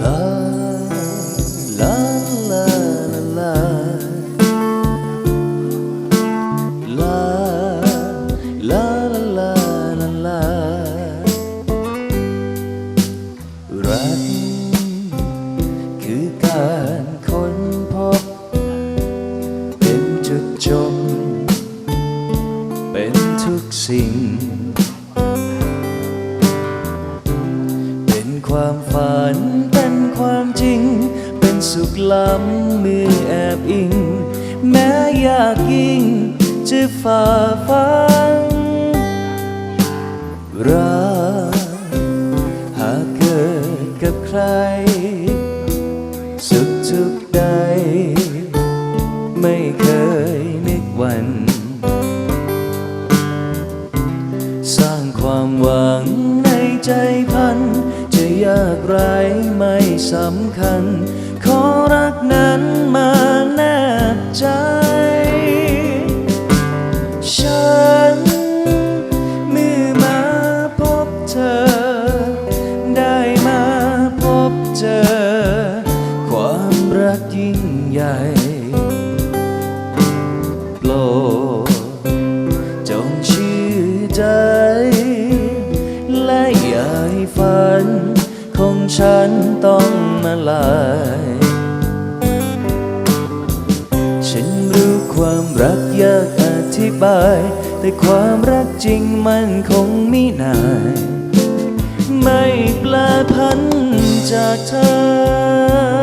รักคือการค้นพบ เป็นจุดจบ เป็นทุกสิ่ง ความจริง เป็นสุขล้ำมือแอบอิง แม้ยากยิ่งจะฝ่าฟันรักหากเกิดกับใคร สุขทุกข์ใด ไม่เคยนึกวัน สร้างความหวังในใจพันจะยากไรไม่ สำคัญ ขอรักนั้นมาแนบใจ ฉันเมื่อมาพบเธอ ได้มาพบเจอ ความรักยิ่งใหญ่โปรดจงเชื่อใจ และอย่าให้ฝัน ฉันต้องมาลาย ฉันรู้ความรักยากอธิบาย แต่ความรักจริงมันคงไม่นานไม่แปลพันจากเธอ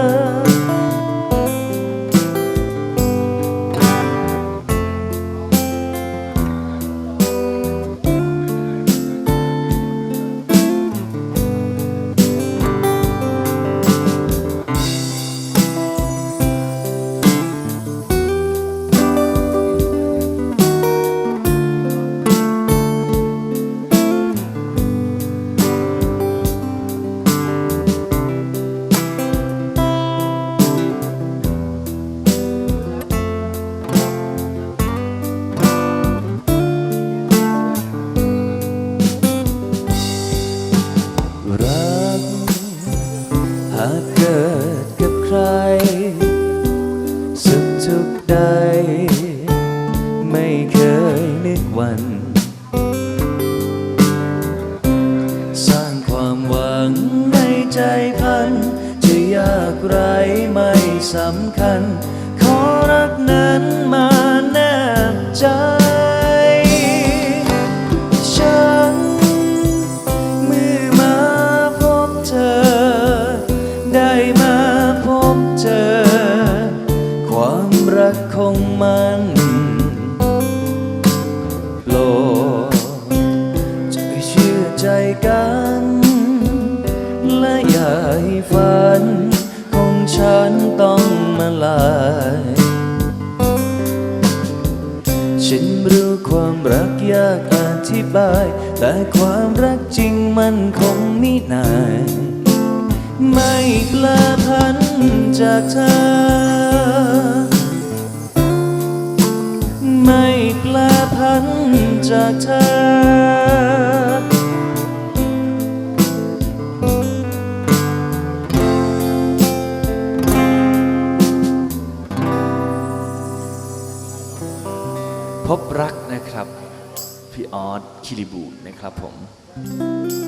ากเกิดกับใคร สุขทุกใด ไม่เคยนึกวัน สร้างความหวังในใจพัน จะยากไรไม่สำคัญ ขอรักนั้นมาแนบใจ มันโปรดจะเชื่อใจกัน และอย่าให้ฝัน ของฉันต้องมาลาย ฉันรู้ความรักยากอธิบาย แต่ความรักจริงมันคงไม่นานไม่แปลพันจากเธอ จากเธอ พบรักนะครับ พี่ออสคิริบูนะครับผม